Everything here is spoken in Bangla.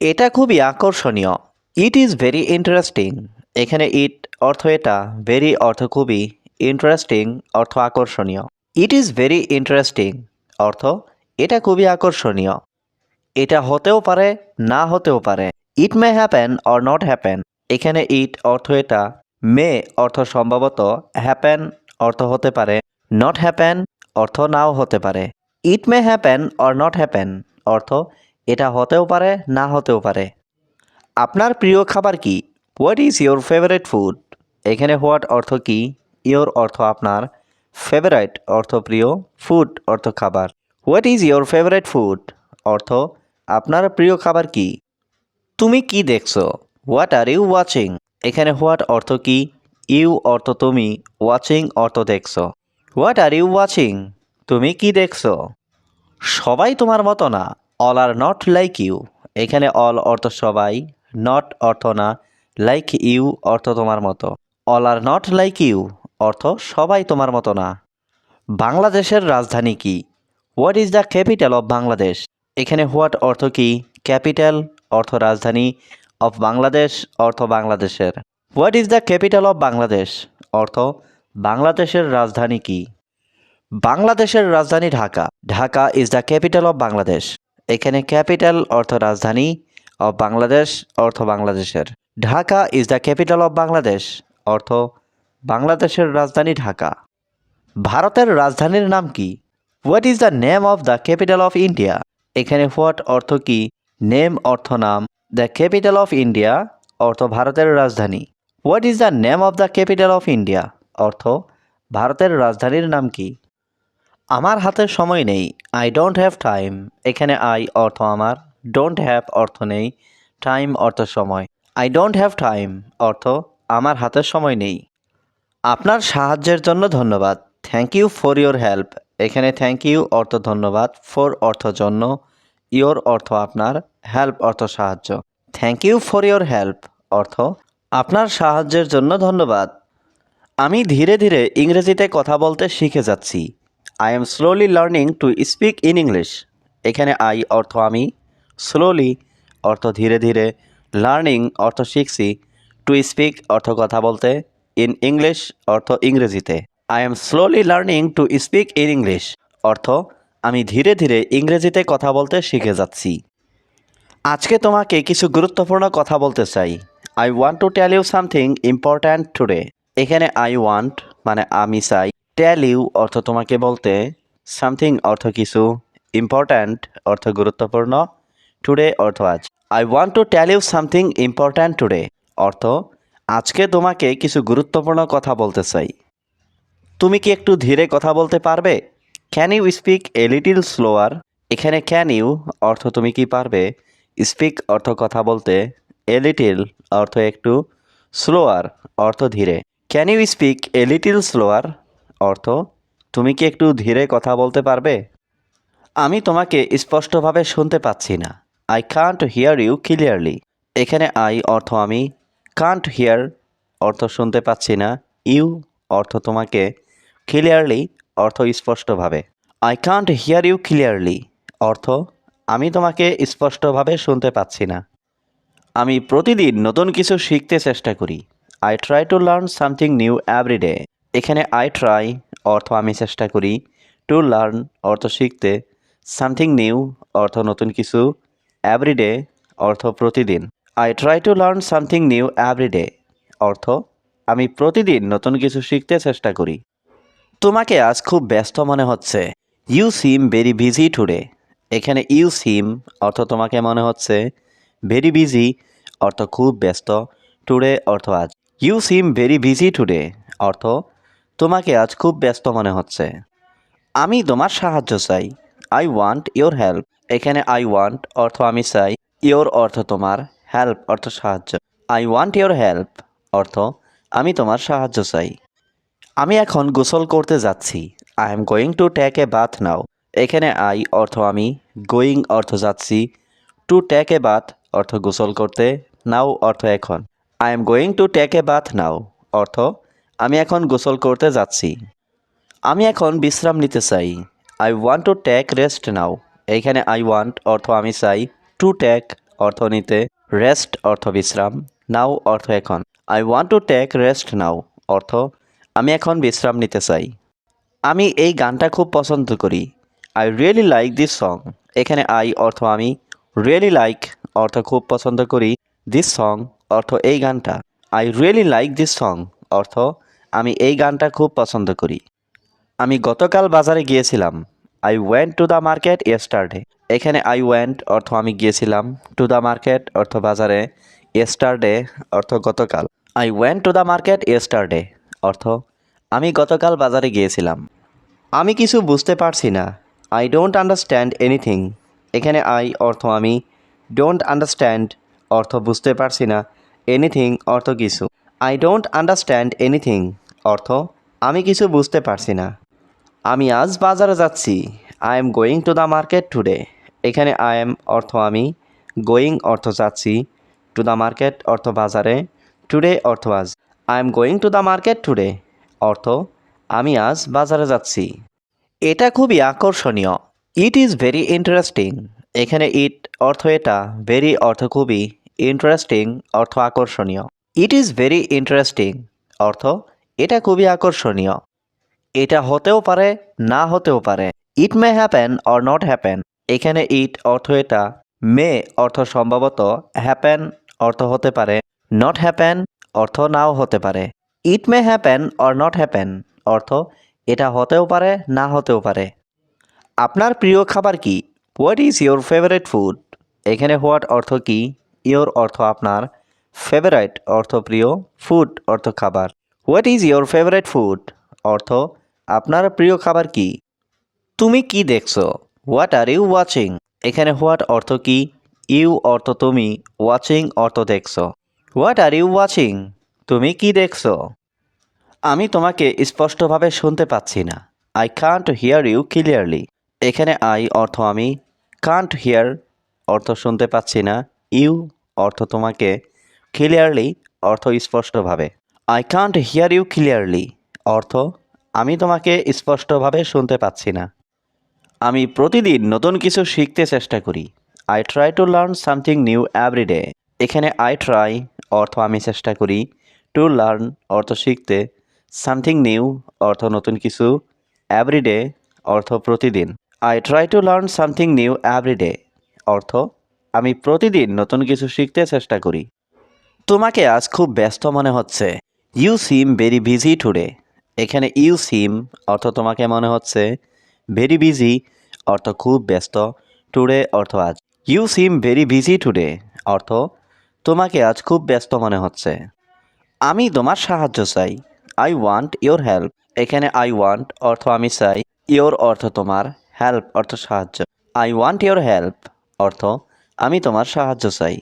এটা খুবই আকর্ষণীয়। ইট ইজ ভেরি ইন্টারেস্টিং এখানে ইট অর্থ এটা ভেরি অর্থ খুবই ইন্টারেস্টিং অর্থ আকর্ষণীয়। ইট ইজ ভেরি ইন্টারেস্টিং অর্থ এটা খুবই আকর্ষণীয়। এটা হতেও পারে, না হতেও পারে। It may happen or not happen এখানে ইট অর্থ এটা মে অর্থ সম্ভবত হ্যাপেন অর্থ হতে পারে। নট হ্যাপেন অর্থ নাও হতে পারে। It may happen or not happen অর্থ এটা হতেও পারে, না হতেও পারে। আপনার প্রিয় খাবার কি? What is your favourite food এখানে হোয়াট অর্থ কি? ইয়োর অর্থ আপনার। ফেভারাইট অর্থ প্রিয়। ফুড অর্থ খাবার। What is your favourite food অর্থ, আপনার প্রিয় খাবার কি? তুমি কি দেখছ? হোয়াট আর ইউ ওয়াচিং এখানে হোয়াট অর্থ কি? ইউ অর্থ তুমি। ওয়াচিং অর্থ দেখছ। হোয়াট আর ইউ ওয়াচিং তুমি কি দেখছ? সবাই তোমার মতো না। All are not like you এখানে অল অর্থ সবাই নট অর্থ না লাইক ইউ অর্থ তোমার মতো। All are not like you অর্থ সবাই তোমার মতো না। বাংলাদেশের রাজধানী কি? What is the capital of Bangladesh এখানে হোয়াট অর্থ কি? ক্যাপিটাল অর্থ রাজধানী অফ বাংলাদেশ অর্থ বাংলাদেশের। What is the capital of Bangladesh অর্থ বাংলাদেশের রাজধানী কি? বাংলাদেশের রাজধানী Dhaka. Dhaka is the capital of Bangladesh এখানে ক্যাপিটাল অর্থ রাজধানী অফ বাংলাদেশ, অর্থ বাংলাদেশের। Dhaka is the capital of Bangladesh অর্থ বাংলাদেশের রাজধানী ঢাকা। ভারতের রাজধানীর নাম কি? What is the name of the capital of India এখানে হোয়াট অর্থ কি? নেম অর্থ নাম। দ্য ক্যাপিটাল অফ ইন্ডিয়া অর্থ ভারতের রাজধানী। What is the name of the capital of India অর্থ ভারতের রাজধানীর নাম কি? আমার হাতে সময় নেই। আই ডোন্ট হ্যাভ টাইম এখানে আই অর্থ আমার। ডোন্ট হ্যাভ অর্থ নেই। টাইম অর্থ সময়। আই ডোন্ট হ্যাভ টাইম অর্থ আমার হাতে সময় নেই। আপনার সাহায্যের জন্য ধন্যবাদ। Thank you for your help এখানে থ্যাংক ইউ অর্থ ধন্যবাদ। ফর অর্থ জন্য। ইয়োর অর্থ আপনার। হেল্প অর্থ সাহায্য। Thank you for your help অর্থ আপনার সাহায্যের জন্য ধন্যবাদ। আমি ধীরে ধীরে ইংরেজিতে কথা বলতে শিখে যাচ্ছি। I am slowly learning to speak in English এখানে আই অর্থ আমি স্লোলি অর্থ ধীরে ধীরে লার্নিং অর্থ শিখছি টু স্পিক অর্থ কথা বলতে ইন ইংলিশ অর্থ ইংরেজিতে। I am slowly learning to speak in English অর্থ আমি ধীরে ধীরে ইংরেজিতে কথা বলতে শিখে যাচ্ছি। আজকে তোমাকে কিছু গুরুত্বপূর্ণ কথা বলতে চাই। I want to tell you something important today এখানে আই ওয়ান্ট মানে আমি চাই টেল ইউ অর্থ তোমাকে বলতে সামথিং অর্থ কিছু ইম্পর্ট্যান্ট অর্থ গুরুত্বপূর্ণ টুডে অর্থ আজ। I want to tell you something important today অর্থ, আজকে তোমাকে কিছু গুরুত্বপূর্ণ কথা বলতে চাই। তুমি কি একটু ধীরে কথা বলতে পারবে? Can you speak a little slower এখানে ক্যান ইউ অর্থ তুমি কি পারবে? স্পিক অর্থ কথা বলতে এ লিটিল অর্থ একটু স্লোয়ার অর্থ ধীরে। Can you speak a little slower অর্থ, তুমি কি একটু ধীরে কথা বলতে পারবে? আমি তোমাকে স্পষ্টভাবে শুনতে পাচ্ছি না। I can't hear you clearly এখানে আই অর্থ আমি। কান্ট হিয়ার অর্থ শুনতে পাচ্ছি না। ইউ অর্থ তোমাকে। ক্লিয়ারলি অর্থ স্পষ্টভাবে। I can't hear you clearly অর্থ, আমি তোমাকে স্পষ্টভাবে শুনতে পাচ্ছি না। আমি প্রতিদিন নতুন কিছু শিখতে চেষ্টা করি। I try to learn something new every day এখানে আই ট্রাই অর্থ আমি চেষ্টা করি টু লার্ন অর্থ শিখতে সামথিং নিউ অর্থ নতুন কিছু এভরিডে অর্থ প্রতিদিন। I try to learn something new every day অর্থ আমি প্রতিদিন নতুন কিছু শিখতে চেষ্টা করি। তোমাকে আজ খুব ব্যস্ত মনে হচ্ছে। You seem very busy today এখানে ইউ সিম অর্থ তোমাকে মনে হচ্ছে। ভেরি বিজি অর্থ খুব ব্যস্ত। টুডে অর্থ আজ। You seem very busy today অর্থ তোমাকে আজ খুব ব্যস্ত মনে হচ্ছে। আমি তোমার সাহায্য চাই। আই ওয়ান্ট ইয়োর হেল্প এখানে আই ওয়ান্ট অর্থ আমি চাই। ইয়োর অর্থ তোমার। হেল্প অর্থ সাহায্য। আই ওয়ান্ট ইয়োর হেল্প অর্থ আমি তোমার সাহায্য চাই। আমি এখন গোসল করতে যাচ্ছি। I am going to take a bath now এখানে আই অর্থ আমি। গোয়িং অর্থ যাচ্ছি। টু টেক এ বাথ অর্থ গোসল করতে। নাও অর্থ এখন। I am going to take a bath now অর্থ আমি এখন গোসল করতে যাচ্ছি। আমি এখন বিশ্রাম নিতে চাই। I want to take rest now এইখানে আই ওয়ান্ট অর্থ আমি চাই। টু টেক অর্থ নিতে। রেস্ট অর্থ বিশ্রাম। নাও অর্থ এখন। I want to take rest now অর্থ, আমি এখন বিশ্রাম নিতে চাই। আমি এই গানটা খুব পছন্দ করি। I really like this song এখানে আই অর্থ আমি। রিয়েলি লাইক অর্থ খুব পছন্দ করি। দিস সং অর্থ এই গানটা। I really like this song অর্থ আমি এই গানটা খুব পছন্দ করি। আমি গতকাল বাজারে গিয়েছিলাম। I went to the market yesterday এখানে আই ওয়েন্ট অর্থ আমি গিয়েছিলাম। টু দ্য মার্কেট অর্থ বাজারে। ইয়েস্টারডে অর্থ গতকাল। I went to the market yesterday অর্থ আমি গতকাল বাজারে গিয়েছিলাম। আমি কিছু বুঝতে পারছি না। আই ডোন্ট আন্ডারস্ট্যান্ড এনিথিং এখানে আই অর্থ আমি ডোন্ট আন্ডারস্ট্যান্ড অর্থ বুঝতে পারছি না। এনিথিং অর্থ কিছু। আই ডোন্ট আন্ডারস্ট্যান্ড এনিথিং অর্থ, আমি কিছু বুঝতে পারছি না। আমি আজ বাজারে যাচ্ছি। I am going to the market today এখানে আই এম অর্থ আমি। গোয়িং অর্থ যাচ্ছি। টু দ্য মার্কেট অর্থ বাজারে। টুডে অর্থ আজ। I am going to the market today অর্থ, আমি আজ বাজারে যাচ্ছি। এটা খুবই আকর্ষণীয়। ইট ইজ ভেরি ইন্টারেস্টিং এখানে ইট অর্থ এটা। ভেরি অর্থ খুবই ইন্টারেস্টিং অর্থ আকর্ষণীয়। ইট ইজ ভেরি ইন্টারেস্টিং অর্থ, এটা খুবই আকর্ষণীয়। এটা হতেও পারে, না হতেও পারে। It may happen or not happen এখানে ইট অর্থ এটা। মে অর্থ সম্ভবত হ্যাপেন অর্থ হতে পারে। নট হ্যাপেন অর্থ নাও হতে পারে। It may happen or not happen অর্থ, এটা হতেও পারে, না হতেও পারে। আপনার প্রিয় খাবার কি? What is your favourite food এখানে হোয়াট অর্থ কি? ইয়োর অর্থ আপনার। ফেভারাইট অর্থ প্রিয় ফুড অর্থ খাবার। What is your favourite food অর্থ, আপনার প্রিয় খাবার কি? তুমি কি দেখছ? হোয়াট আর ইউ ওয়াচিং এখানে হোয়াট অর্থ কি? ইউ অর্থ তুমি। ওয়াচিং অর্থ দেখছ। হোয়াট আর ইউ ওয়াচিং তুমি কি দেখছ? আমি তোমাকে স্পষ্টভাবে শুনতে পাচ্ছি না। I can't hear you clearly এখানে আই অর্থ আমি। কান্ট হিয়ার অর্থ শুনতে পাচ্ছি না। ইউ অর্থ তোমাকে ক্লিয়ারলি অর্থ স্পষ্টভাবে। I can't hear you clearly অর্থ, আমি তোমাকে স্পষ্টভাবে শুনতে পাচ্ছি না। আমি প্রতিদিন নতুন কিছু শিখতে চেষ্টা করি। I try to learn something new everyday এখানে আই ট্রাই অর্থ আমি চেষ্টা করি টু লার্ন অর্থ শিখতে। সামথিং নিউ অর্থ নতুন কিছু এভরিডে অর্থ প্রতিদিন। I try to learn something new everyday অর্থ, আমি প্রতিদিন নতুন কিছু শিখতে চেষ্টা করি। তোমাকে আজ খুব ব্যস্ত মনে হচ্ছে। You seem very busy today এখানে ইউ সিম অর্থ তোমাকে মনে হচ্ছে। ভেরি বিজি অর্থ খুব ব্যস্ত। টুডে অর্থ আজ। You seem very busy today অর্থ তোমাকে আজ খুব ব্যস্ত মনে হচ্ছে। আমি তোমার সাহায্য চাই। আই ওয়ান্ট ইয়োর হেল্প এখানে আই ওয়ান্ট অর্থ আমি চাই। ইয়োর অর্থ তোমার। হেল্প অর্থ সাহায্য। আই ওয়ান্ট ইয়োর হেল্প অর্থ আমি তোমার সাহায্য চাই।